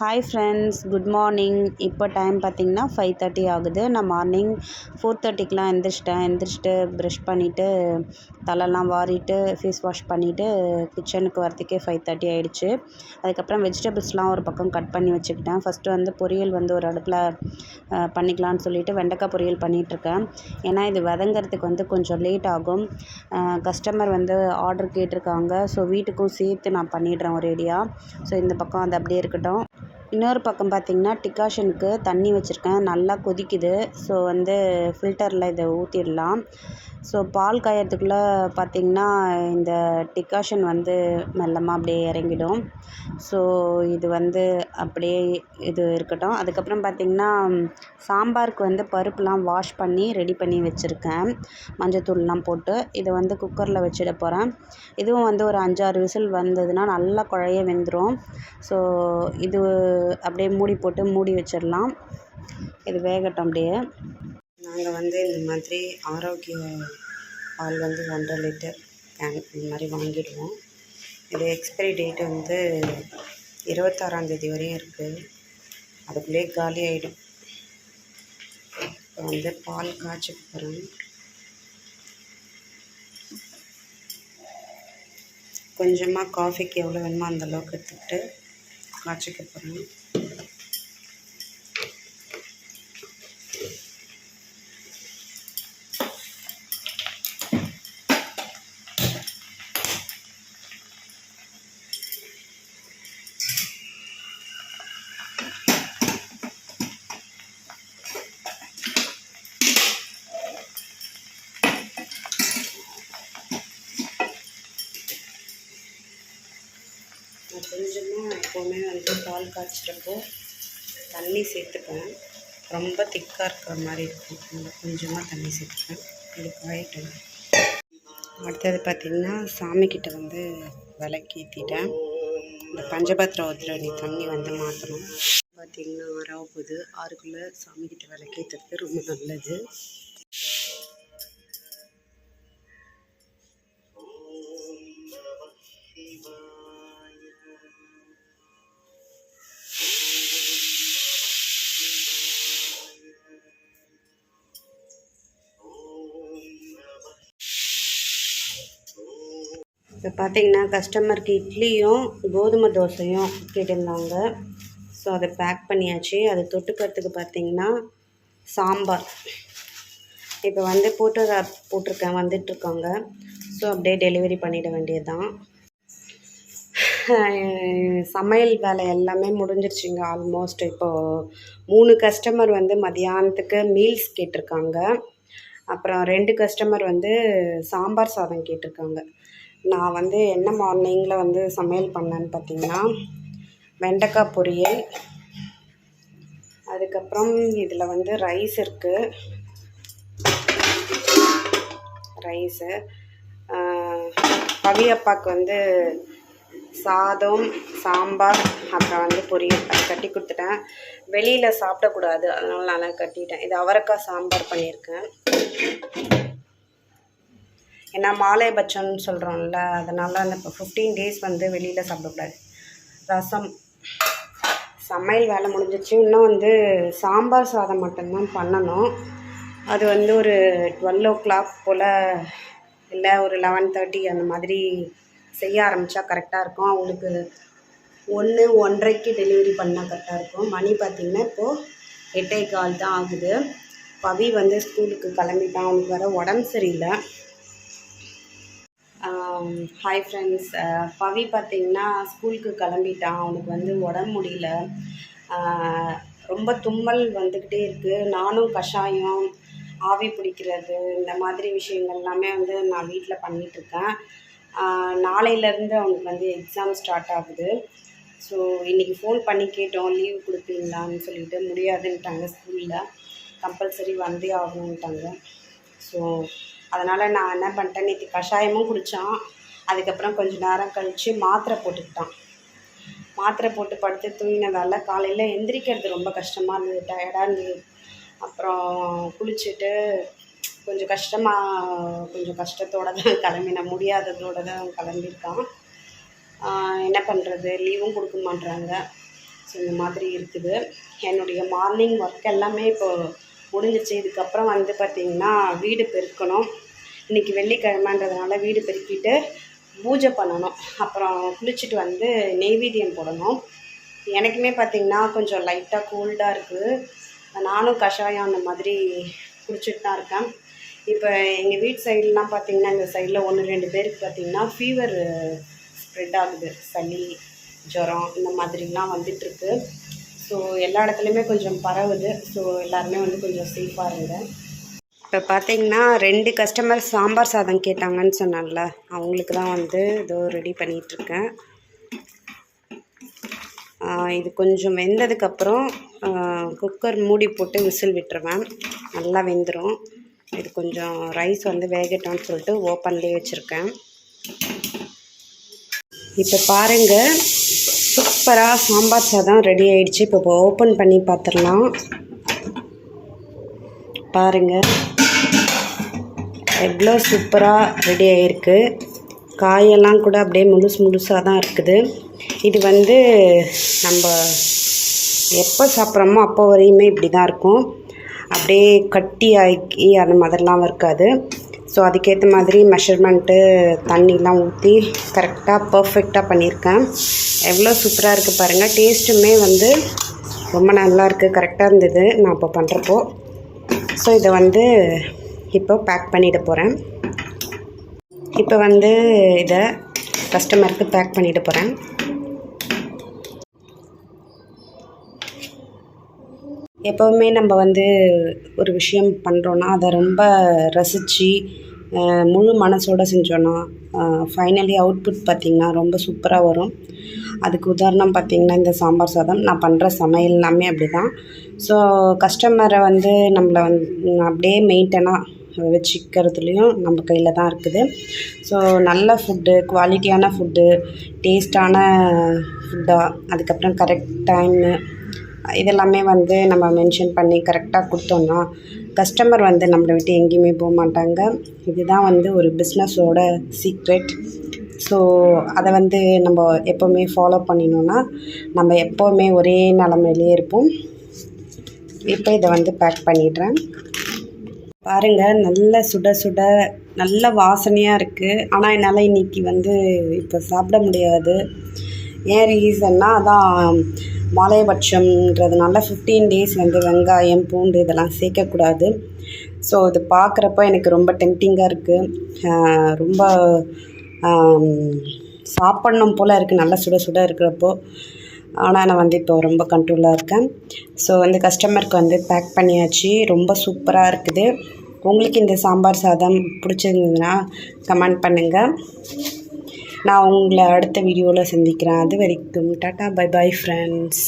Hi friends good morning இப்போ time பார்த்திங்கன்னா five thirty ஆகுது. நான் மார்னிங் ஃபோர் தேர்ட்டிக்கெலாம் எந்திரிச்சிட்டேன். எந்திரிச்சிட்டு ப்ரஷ் பண்ணிவிட்டு தலைலாம் வாரிட்டு ஃபேஸ் வாஷ் பண்ணிவிட்டு கிச்சனுக்கு வரத்துக்கே ஃபைவ் தேர்ட்டி ஆகிடுச்சு அதுக்கப்புறம் வெஜிடபிள்ஸ்லாம் ஒரு பக்கம் கட் பண்ணி வச்சுக்கிட்டேன். ஃபஸ்ட்டு வந்து பொரியல் வந்து ஒரு அடுப்பில் பண்ணிக்கலான்னு சொல்லிவிட்டு வெண்டைக்காய் பொரியல் பண்ணிகிட்ருக்கேன் ஏன்னா இது வதங்கிறதுக்கு வந்து கொஞ்சம் லேட் ஆகும். கஸ்டமர் வந்து ஆர்டர் கேட்டிருக்காங்க. ஸோ வீட்டுக்கும் சேர்த்து நான் பண்ணிடுறேன் ஒரேடியாக ஸோ இந்த பக்கம் அது அப்படியே இருக்கட்டும். இன்னொரு பக்கம் பார்த்திங்கன்னா டிகாஷனுக்கு தண்ணி வச்சுருக்கேன். நல்லா கொதிக்குது. ஸோ வந்து ஃபில்டரில் இதை ஊற்றிடலாம் ஸோ பால் காயறதுக்குள்ளே பார்த்திங்கன்னா இந்த டிக்காஷன் வந்து மெல்லமாக அப்படியே இறங்கிடும். ஸோ இது வந்து அப்படியே இது இருக்கட்டும். அதுக்கப்புறம் பார்த்திங்கன்னா சாம்பாருக்கு வந்து பருப்புலாம் வாஷ் பண்ணி ரெடி பண்ணி வச்சுருக்கேன். மஞ்சத்தூள்லாம் போட்டு இதை வந்து குக்கரில் வச்சிட போகிறேன் இதுவும் வந்து ஒரு அஞ்சாறு விசில் வந்ததுன்னா நல்லா குழைய வெந்துடும் ஸோ இது அப்படியே மூடி போட்டு மூடி வச்சிடலாம். இது வேகட்டும் அப்படியே. நாங்கள் வந்து இந்த மாதிரி ஆரோக்கிய பால் வந்து ஒன்றரை லிட்டர் கேன் இந்த மாதிரி வாங்கிடுவோம். இது எக்ஸ்பைரி டேட் வந்து இருபத்தாறாந்தேதி வரையும் இருக்குது அதுக்குள்ளேயே காலி ஆகிடும் இப்போ வந்து பால் காய்ச்சிக்க போகிறோம் கொஞ்சமாக காஃபிக்கு எவ்வளோ வேணுமோ அந்த அளவுக்கு எடுத்துக்கிட்டு காய்ச்சிக்க போகிறேன் பால் காய்ச்சிறப்போ தண்ணி சேர்த்துப்பேன். ரொம்ப திக்காக இருக்கிற மாதிரி இருக்கும். கொஞ்சமாக தண்ணி சேர்த்துப்பேன். இது காயிட்டேன் அடுத்தது பார்த்திங்கன்னா சாமிக்கிட்ட வந்து விளக்கேற்றிட்டேன் இந்த பஞ்சபாத்திரம் நீ தண்ணி வந்து மாற்றணும் பார்த்திங்கன்னா ஆறாக போகுது ஆறுக்குள்ளே சாமிக்கிட்ட விளக்கேற்றுறது ரொம்ப நல்லது. இப்போ பார்த்தீங்கன்னா கஸ்டமருக்கு இட்லியும் கோதுமை தோசையும் கேட்டிருந்தாங்க. ஸோ அதை பேக் பண்ணியாச்சு. அது தொட்டுக்கிறதுக்கு பார்த்தீங்கன்னா சாம்பார். இப்போ வந்து போட்டு போட்டிருக்கேன் வந்துட்டுருக்காங்க. ஸோ அப்படியே டெலிவரி பண்ணிட வேண்டியது தான் சமையல் வேலை எல்லாமே முடிஞ்சிருச்சுங்க ஆல்மோஸ்ட் இப்போது மூணு கஸ்டமர் வந்து மதியானத்துக்கு மீல்ஸ் கேட்டிருக்காங்க. அப்புறம் ரெண்டு கஸ்டமர் வந்து சாம்பார் சாதம் கேட்டிருக்காங்க. நான் வந்து என்ன மார்னிங்கில் வந்து சமையல் பண்ணேன்னு பார்த்தீங்கன்னா வெண்டைக்காய் பொரியல். அதுக்கப்புறம் இதில் வந்து ரைஸ் இருக்குது ரைஸு பவியப்பாவுக்கு வந்து சாதம் சாம்பார் அப்புறம் வந்து பொரியல். அது கட்டி கொடுத்துட்டேன். வெளியில் சாப்பிடக்கூடாது. அதனால் நான் கட்டிட்டேன். இது அவரைக்காய் சாம்பார் பண்ணியிருக்கேன். ஏன்னா மாலைபட்சம்னு சொல்கிறோம்ல அதனால் அந்த இப்போ ஃபிஃப்டீன் டேஸ் வந்து வெளியில் சாப்பிடக்கூடாது. ரசம். சமையல் வேலை முடிஞ்சிச்சு. இன்னும் வந்து சாம்பார் சாதம் மட்டும்தான் பண்ணணும். அது வந்து ஒரு டுவெல் ஓ கிளாக் போல் இல்லை ஒரு லெவன் தேர்ட்டி அந்த மாதிரி செய்ய ஆரம்பித்தா கரெக்டாக இருக்கும். அவங்களுக்கு ஒன்று ஒன்றரைக்கு டெலிவரி பண்ணால் கரெக்டாக இருக்கும். மணி பார்த்திங்கன்னா இப்போது எட்டே கால் தான் ஆகுது. பவி வந்து ஸ்கூலுக்கு கிளம்பிட்டான். அவனுக்கு வர உடம்பு சரியில்லை. Um, hi friends uh, Pavi பார்த்திங்கன்னா ஸ்கூலுக்கு கிளம்பிட்டான். அவனுக்கு வந்து உடம்பு முடியல. Uh, ரொம்ப தும்மல் வந்துக்கிட்டே இருக்குது நானும் கஷாயம் ஆவி பிடிக்கிறது இந்த மாதிரி விஷயங்கள் எல்லாமே வந்து நான் வீட்டில் பண்ணிகிட்ருக்கேன் uh, நாளையிலேருந்து அவனுக்கு வந்து எக்ஸாம் ஸ்டார்ட் ஆகுது. ஸோ இன்றைக்கி ஃபோன் பண்ணி கேட்டோம். லீவ் கொடுப்பீங்களான்னு சொல்லிட்டு முடியாதுன்ட்டாங்க ஸ்கூலில். கம்பல்சரி வந்தே ஆகணுன்ட்டாங்க ஸோ அதனால் நான் என்ன பண்ணிட்டேன் நேற்று கஷாயமும் குடித்தான் அதுக்கப்புறம் கொஞ்சம் நேரம் கழித்து மாத்திரை போட்டுக்கிட்டான். மாத்திரை போட்டு படுத்து தூங்கினதால காலையில் எந்திரிக்கிறது ரொம்ப கஷ்டமாக இருந்தது டயர்டாக இருந்தது. அப்புறம் குளிச்சுட்டு கொஞ்சம் கஷ்டமாக கொஞ்சம் கஷ்டத்தோடு தான் கிளம்பின முடியாததோடு தான் கிளம்பியிருக்கான். என்ன பண்ணுறது லீவும் கொடுக்க மாட்றாங்க. ஸோ இந்த மாதிரி இருக்குது. என்னுடைய மார்னிங் ஒர்க் எல்லாமே இப்போது முடிஞ்சிச்சு. இதுக்கப்புறம் வந்து பார்த்திங்கன்னா வீடு பெருக்கணும். இன்றைக்கி வெள்ளிக்கிழமைன்றதுனால வீடு பெருக்கிட்டு பூஜை பண்ணணும். அப்புறம் குளிச்சுட்டு வந்து நெய்வேத்தியம் போடணும். எனக்குமே பார்த்திங்கன்னா கொஞ்சம் லைட்டாக கோல்டாக இருக்குது நானும் கஷாயம் அந்த மாதிரி குடிச்சிட்டு தான் இருக்கேன். இப்போ எங்கள் வீட்டு சைட்லாம் பார்த்திங்கன்னா இந்த சைடில் ஒன்று ரெண்டு பேருக்கு பார்த்திங்கன்னா ஃபீவர் ஸ்ப்ரெட் ஆகுது. சளி ஜுரம் இந்த மாதிரிலாம் வந்துட்டுருக்கு ஸோ எல்லா இடத்துலையுமே கொஞ்சம் பரவுது. ஸோ எல்லாருமே வந்து கொஞ்சம் சேஃபாக இருங்க. இப்போ பார்த்தீங்கன்னா ரெண்டு கஸ்டமர் சாம்பார் சாதம் கேட்டாங்கன்னு சொன்னேன்ல அவங்களுக்கு தான் வந்து இதோ ரெடி பண்ணிகிட்ருக்கேன் இது கொஞ்சம் வெந்ததுக்கப்புறம் குக்கர் மூடி போட்டு விசில் விட்டுருவேன். நல்லா வெந்துடும் இது கொஞ்சம் ரைஸ் வந்து வேகட்டும்னு சொல்லிட்டு ஓப்பன்லேயே வச்சுருக்கேன். இப்போ பாருங்கள் சூப்பராக சாம்பார் சாதம் ரெடி ஆகிடுச்சு இப்போ ஓப்பன் பண்ணி பார்த்துடலாம் பாருங்கள் எவ்வளோ சூப்பராக ரெடி ஆகிருக்கு காயெல்லாம் கூட அப்படியே முழுசு முழுசாக தான் இருக்குது. இது வந்து நம்ம எப்போ சாப்பிட்றோமோ அப்போ வரையுமே இப்படி தான் இருக்கும். அப்படியே கட்டி ஆக்கி அந்த மாதிரிலாம் இருக்காது. ஸோ அதுக்கேற்ற மாதிரி மெஷர்மெண்ட்டு தண்ணிலாம் ஊற்றி கரெக்டாக பர்ஃபெக்டாக பண்ணியிருக்கேன். எவ்வளோ சூப்பராக இருக்குது பாருங்கள் டேஸ்ட்டுமே வந்து ரொம்ப நல்லா இருக்குது கரெக்டாக இருந்தது. நான் இப்போ பண்ணுறப்போ ஸோ இதை வந்து இப்போ பேக் பண்ணிட போகிறேன் இப்போ வந்து இதை கஸ்டமருக்கு பேக் பண்ணிட போகிறேன் எப்போவுமே நம்ம வந்து ஒரு விஷயம் பண்ணுறோன்னா அதை ரொம்ப ரசித்து முழு மனசோடு செஞ்சோன்னா ஃபைனலி அவுட்புட் பார்த்திங்கன்னா ரொம்ப சூப்பராக வரும். அதுக்கு உதாரணம் பார்த்திங்கன்னா இந்த சாம்பார் சாதம். நான் பண்ணுற சமையல் எல்லாமே அப்படி தான் ஸோ கஸ்டமரை வந்து நம்மளை வந்து அப்படியே மெயின்டெனாக வச்சுக்கிறதுலையும் நம்ம கையில் தான் இருக்குது. ஸோ நல்ல ஃபுட்டு குவாலிட்டியான ஃபுட்டு டேஸ்ட்டான ஃபுட்டாக அதுக்கப்புறம் கரெக்ட் டைமு இதெல்லாமே வந்து நம்ம மென்ஷன் பண்ணி கரெக்டாக கொடுத்தோம்னா கஸ்டமர் வந்து நம்மளை விட்டு எங்கேயுமே போக மாட்டாங்க. இதுதான் வந்து ஒரு பிஸ்னஸோட சீக்ரெட் ஸோ அதை வந்து நம்ம எப்போவுமே ஃபாலோ பண்ணினோன்னா நம்ம எப்போவுமே ஒரே நிலமையிலே இருப்போம். இப்போ இதை வந்து பேக் பண்ணிடுறேன். பாருங்கள் நல்ல சுட சுட நல்ல வாசனையாக இருக்குது ஆனால் என்னால் இன்றைக்கி வந்து இப்போ சாப்பிட முடியாது. ஏன் ரீசன்னா அதான் மாலையபட்சம்ன்றதுனால ஃபிஃப்டீன் டேஸ் வந்து வெங்காயம் பூண்டு இதெல்லாம் சேர்க்கக்கூடாது. ஸோ இது பார்க்குறப்ப எனக்கு ரொம்ப டெம்டிங்காக இருக்குது ரொம்ப சாப்பிட்ணும் போல் இருக்குது நல்லா சுட சுட இருக்கிறப்போ. ஆனால் நான் வந்து இப்போ ரொம்ப கண்ட்ரோலாக இருக்கேன். ஸோ வந்து கஸ்டமருக்கு வந்து பேக் பண்ணியாச்சு. ரொம்ப சூப்பராக இருக்குது. உங்களுக்கு இந்த சாம்பார் சாதம் பிடிச்சிருந்ததுன்னா கமெண்ட் பண்ணுங்கள் நான் உங்களை அடுத்த வீடியோவில் சந்திக்கிறேன். அது வரைக்கும் டாட்டா பை பை ஃப்ரெண்ட்ஸ்